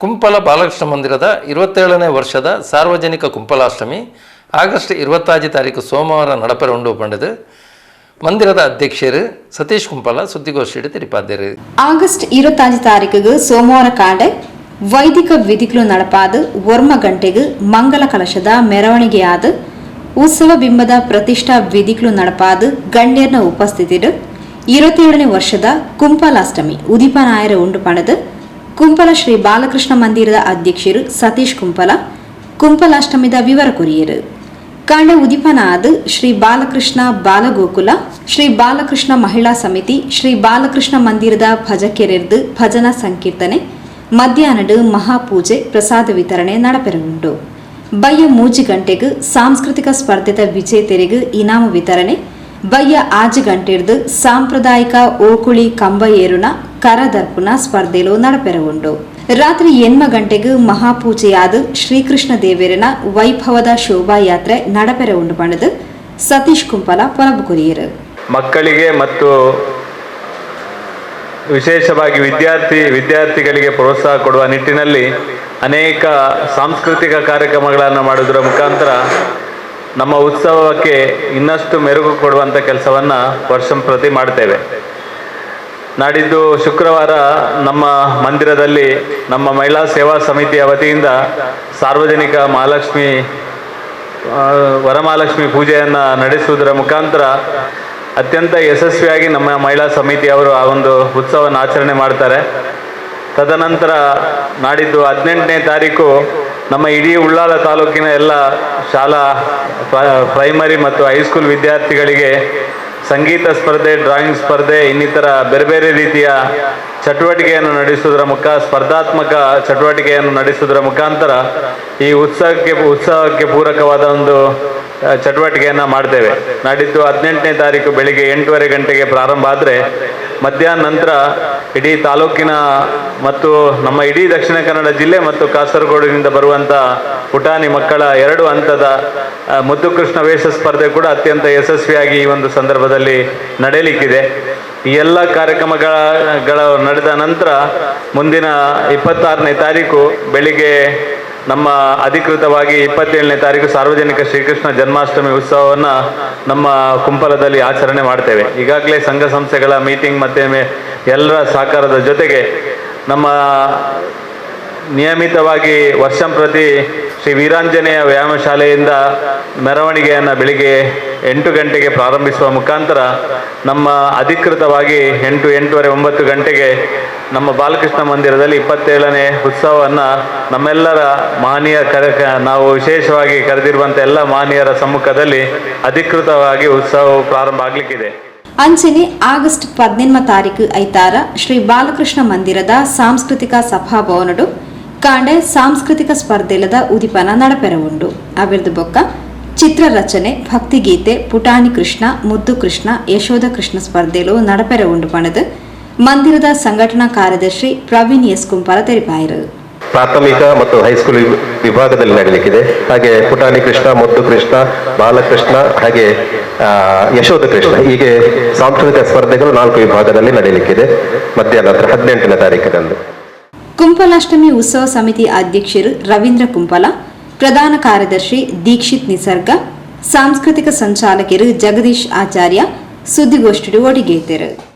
ಕುಂಪಲ ಬಾಲಕೃಷ್ಣ ಮಂದಿರದ ಇರುವತ್ತೇಳನೇ ವರ್ಷದ ಸಾರ್ವಜನಿಕ ಕುಂಪಲಾಷ್ಟಮಿ, ಆಗಸ್ಟ್ ಇರುವತ್ತಾಜಿ ತಾರೀಕು ಸೋಮವಾರ ನಡಪರ ಉಂಡು ಪಂಡದು ಮಂದಿರದ ಅಧ್ಯಕ್ಷರು ಸತೀಶ್ ಕುಂಪಲ ಸುದ್ದಿಗೋಷ್ಠಿ ತಿಳಿಪಾದರು ಆಗಸ್ಟ್ இருபத்தாஞ்சு ತಾರೀಕಿಗೆ ಸೋಮವಾರ ಕಾಡೆ ವೈದಿಕ ವಿಧಿಗಳು ನಡಪಾದ ವರ್ಮ ಗಂಟೆಗೆ ಮಂಗಲ ಕಲಶದ ಮೆರವಣಿಗೆಯಾದ ಉತ್ಸವ ಬಿಂಬದ ಪ್ರತಿಷ್ಠಾ ವಿಧಿಗಳು ನಡಪಾದ ಗಣ್ಯರ್ನ ಉಪಸ್ಥಿತಿರು இருபத்தி ವರ್ಷದ ಕುಂಪಲಾಷ್ಟಮಿ ಉದಿಪನಾಯರ ಉಂಡು ಪಣದು ಕುಂಪಲ ಶ್ರೀ ಬಾಲಕೃಷ್ಣ ಮಂದಿರದ ಅಧ್ಯಕ್ಷರು ಸತೀಶ್ ಕುಂಪಲ, ಕುಂಪಲಾಷ್ಟಮಿದ ವಿವರ ಕೊರಿಯರು. ಕಾಂಡ ಉದಿಪನಾದ, ಶ್ರೀ ಬಾಲಕೃಷ್ಣ ಬಾಲಗೋಕುಲ, ಶ್ರೀ ಬಾಲಕೃಷ್ಣ ಮಹಿಳಾ ಸಮಿತಿ, ಶ್ರೀ ಬಾಲಕೃಷ್ಣ ಮಂದಿರದ ಭಜಕೆರೆರ್ದು ಭಜನಾ ಸಂಕೀರ್ತನೆ, ಮಧ್ಯಾಹ್ನದ ಮಹಾಪೂಜೆ, ಪ್ರಸಾದ ವಿತರಣೆ ನಡಪೆರಗುಂಡು ಬಯ್ಯ ಮೂಜಿ ಗಂಟೆಗೆ ಸಾಂಸ್ಕೃತಿಕ ಸ್ಪರ್ಧೆದ ವಿಜೇತರಿಗೆ ಇನಾಮ ವಿತರಣೆ, ಬಯ್ಯ ಆಜಿ ಗಂಟೆರ್ದು ಸಾಂಪ್ರದಾಯಿಕ ಓಕುಳಿ ಕಂಬ ಏರುನ ಕರದರ್ಪುನ ಸ್ಪರ್ಧೆಲು ನಡಪೆರಗೊಂಡು ರಾತ್ರಿ ಎನ್ಮ ಗಂಟೆಗೆ ಮಹಾಪೂಜೆಯಾದ ಶ್ರೀಕೃಷ್ಣ ದೇವೇರನ ವೈಭವದ ಶೋಭಾಯಾತ್ರೆ ನಡಪೆರ ಉಂಡು ಪಣದು ಸತೀಶ್ ಕುಂಪಲ ಪೊಲಬು ಕುರಿಯರು ಮಕ್ಕಳಿಗೆ ಮತ್ತು ವಿಶೇಷವಾಗಿ ವಿದ್ಯಾರ್ಥಿ, ವಿದ್ಯಾರ್ಥಿಗಳಿಗೆ ಪ್ರೋತ್ಸಾಹ ಕೊಡುವ ನಿಟ್ಟಿನಲ್ಲಿ ಅನೇಕ ಸಾಂಸ್ಕೃತಿಕ ಕಾರ್ಯಕ್ರಮಗಳನ್ನು ಮಾಡುವುದರ ಮುಖಾಂತರ ನಮ್ಮ ಉತ್ಸವಕ್ಕೆ ಇನ್ನಷ್ಟು ಮೆರುಗು ಕೊಡುವಂಥ ಕೆಲಸವನ್ನು ವರ್ಷಂಪ್ರತಿ ಮಾಡ್ತೇವೆ. ನಾಡಿದ್ದು ಶುಕ್ರವಾರ ನಮ್ಮ ಮಂದಿರದಲ್ಲಿ ನಮ್ಮ ಮಹಿಳಾ ಸೇವಾ ಸಮಿತಿಯ ವತಿಯಿಂದ ಸಾರ್ವಜನಿಕ ಮಹಾಲಕ್ಷ್ಮಿ ವರಮಹಾಲಕ್ಷ್ಮಿ ಪೂಜೆಯನ್ನು ನಡೆಸುವುದರ ಮುಖಾಂತರ ಅತ್ಯಂತ ಯಶಸ್ವಿಯಾಗಿ ನಮ್ಮ ಮಹಿಳಾ ಸಮಿತಿಯವರು ಆ ಒಂದು ಉತ್ಸವವನ್ನು ಆಚರಣೆ ಮಾಡ್ತಾರೆ. ತದನಂತರ ನಾಡಿದ್ದು ಹದಿನೆಂಟನೇ ತಾರೀಕು ನಮ್ಮ ಇಡೀ ಉಳ್ಳಾಲ ತಾಲೂಕಿನ ಎಲ್ಲ ಶಾಲಾ, ಪ್ರ- ಪ್ರೈಮರಿ ಮತ್ತು ಹೈಸ್ಕೂಲ್ ವಿದ್ಯಾರ್ಥಿಗಳಿಗೆ ಸಂಗೀತ ಸ್ಪರ್ಧೆ ಡ್ರಾಯಿಂಗ್ ಸ್ಪರ್ಧೆ, ಇನ್ನಿತರ ಬೇರೆ ಬೇರೆ ರೀತಿಯ ಚಟುವಟಿಕೆಯನ್ನು ನಡೆಸುವುದರ ಮುಖ, ಸ್ಪರ್ಧಾತ್ಮಕ ಚಟುವಟಿಕೆಯನ್ನು ನಡೆಸುವುದರ ಮುಖಾಂತರ ಈ ಉತ್ಸವಕ್ಕೆ ಉತ್ಸವಕ್ಕೆ ಪೂರಕವಾದ ಒಂದು ಚಟುವಟಿಕೆಯನ್ನು ಮಾಡ್ತೇವೆ. ನಾಡಿದ್ದು ಹದಿನೆಂಟನೇ ತಾರೀಕು ಬೆಳಿಗ್ಗೆ ಎಂಟೂವರೆ ಗಂಟೆಗೆ ಪ್ರಾರಂಭ ಆದರೆ ಮಧ್ಯಾಹ್ನ ನಂತರ ಇಡೀ ತಾಲೂಕಿನ ಮತ್ತು ನಮ್ಮ ಇಡೀ ದಕ್ಷಿಣ ಕನ್ನಡ ಜಿಲ್ಲೆ ಮತ್ತು ಕಾಸರಗೋಡಿನಿಂದ ಬರುವಂಥ ಪುಟಾಣಿ ಮಕ್ಕಳ ಎರಡು ಹಂತದ ಮುದ್ದುಕೃಷ್ಣ ಮುದ್ದು ಕೃಷ್ಣ ವೇಷ ಸ್ಪರ್ಧೆ ಕೂಡ ಅತ್ಯಂತ ಯಶಸ್ವಿಯಾಗಿ ಈ ಒಂದು ಸಂದರ್ಭದಲ್ಲಿ ನಡೆಯಲಿಕ್ಕಿದೆ. ಈ ಎಲ್ಲ ಕಾರ್ಯಕ್ರಮಗಳ, ಗಳ ನಡೆದ ನಂತರ ಮುಂದಿನ ಇಪ್ಪತ್ತಾರನೇ ತಾರೀಕು ಬೆಳಿಗ್ಗೆ ನಮ್ಮ ಅಧಿಕೃತವಾಗಿ ಇಪ್ಪತ್ತೇಳನೇ ತಾರೀಕು ಸಾರ್ವಜನಿಕ ಶ್ರೀಕೃಷ್ಣ ಜನ್ಮಾಷ್ಟಮಿ ಉತ್ಸವವನ್ನು ನಮ್ಮ ಕುಂಪಲದಲ್ಲಿ ಆಚರಣೆ ಮಾಡ್ತೇವೆ. ಈಗಾಗಲೇ ಸಂಘ ಸಂಸ್ಥೆಗಳ ಮೀಟಿಂಗ್ ಮತ್ತು ಎಲ್ಲರ ಸಹಕಾರದ ಜೊತೆಗೆ ನಮ್ಮ ನಿಯಮಿತವಾಗಿ ವರ್ಷಂಪ್ರತಿ ಶ್ರೀ ವೀರಾಂಜನೇಯ ವ್ಯಾಯಾಮ ಶಾಲೆಯಿಂದ ಮೆರವಣಿಗೆಯನ್ನು ಬೆಳಿಗ್ಗೆ ಎಂಟು ಗಂಟೆಗೆ ಪ್ರಾರಂಭಿಸುವ ಮುಖಾಂತರ ನಮ್ಮ ಅಧಿಕೃತವಾಗಿ ಎಂಟು ಎಂಟೂವರೆ ಒಂಬತ್ತು ಗಂಟೆಗೆ ನಮ್ಮ ಬಾಲಕೃಷ್ಣ ಮಂದಿರದಲ್ಲಿ ಇಪ್ಪತ್ತೇಳನೇ ಉತ್ಸವವನ್ನು ನಮ್ಮೆಲ್ಲರ ಮಾನ್ಯ ಕರೆ ನಾವು ವಿಶೇಷವಾಗಿ ಕರೆದಿರುವಂಥ ಎಲ್ಲ ಮಹನೀಯರ ಸಮ್ಮುಖದಲ್ಲಿ ಅಧಿಕೃತವಾಗಿ ಉತ್ಸವವು ಪ್ರಾರಂಭ ಆಗಲಿಕ್ಕಿದೆ. ಅಂಚನೆ ಆಗಸ್ಟ್ ಪದ್ನೆನ್ಮ ತಾರೀಕು ಐತಾರ ಶ್ರೀ ಬಾಲಕೃಷ್ಣ ಮಂದಿರದ ಸಾಂಸ್ಕೃತಿಕ ಸಭಾಭವನಡು ಕಾಂಡೆ ಸಾಂಸ್ಕೃತಿಕ ಸ್ಪರ್ಧೆಲದ ಉದಿಪನ ನಡಪೆರವುಂಡು ಅವಿರ್ದು ಬೊಕ್ಕ ಚಿತ್ರರಚನೆ, ಭಕ್ತಿಗೀತೆ, ಪುಟಾಣಿ ಕೃಷ್ಣ, ಮುದ್ದು ಕೃಷ್ಣ, ಯಶೋಧ ಕೃಷ್ಣ ಸ್ಪರ್ಧೆಲು ನಡಪೆರ ಉಂಡು ಪಣದು. ಮಂದಿರದ ಸಂಘಟನಾ ಕಾರ್ಯದರ್ಶಿ ಪ್ರವೀಣ್ ಎಸ್ ಕುಂಪಾರ ತೆರಿಪಾಯಿರು. ಪ್ರಾಥಮಿಕ ಮತ್ತು ಹೈಸ್ಕೂಲ್ ವಿಭಾಗದಲ್ಲಿ ನಡೀಲಿಕ್ಕಿದೆ. ಹಾಗೆ ಪುಟಾಣಿ ಕೃಷ್ಣ, ಮುದ್ದು ಕೃಷ್ಣ, ಬಾಲಕೃಷ್ಣ, ಹಾಗೆ ಯಶೋಧ ಕೃಷ್ಣ. ಹೀಗೆ ಸಾಂಸ್ಕೃತಿಕ ಸ್ಪರ್ಧೆಗಳು ನಾಲ್ಕು ವಿಭಾಗದಲ್ಲಿ ನಡೆಯಲಿಕ್ಕಿದೆ ಮಧ್ಯಾಹ್ನ ಹದಿನೆಂಟನೇ ತಾರೀಕಿನಂದು. ಕುಂಪಲಾಷ್ಟಮಿ ಉತ್ಸವ ಸಮಿತಿ ಅಧ್ಯಕ್ಷರು ರವೀಂದ್ರ ಕುಂಪಲ, ಪ್ರಧಾನ ಕಾರ್ಯದರ್ಶಿ ದೀಕ್ಷಿತ್ ನಿಸರ್ಗ, ಸಾಂಸ್ಕೃತಿಕ ಸಂಚಾಲಕರು ಜಗದೀಶ್ ಆಚಾರ್ಯ ಸುದ್ದಿಗೋಷ್ಠಿ ಒಡಿಗೇತರು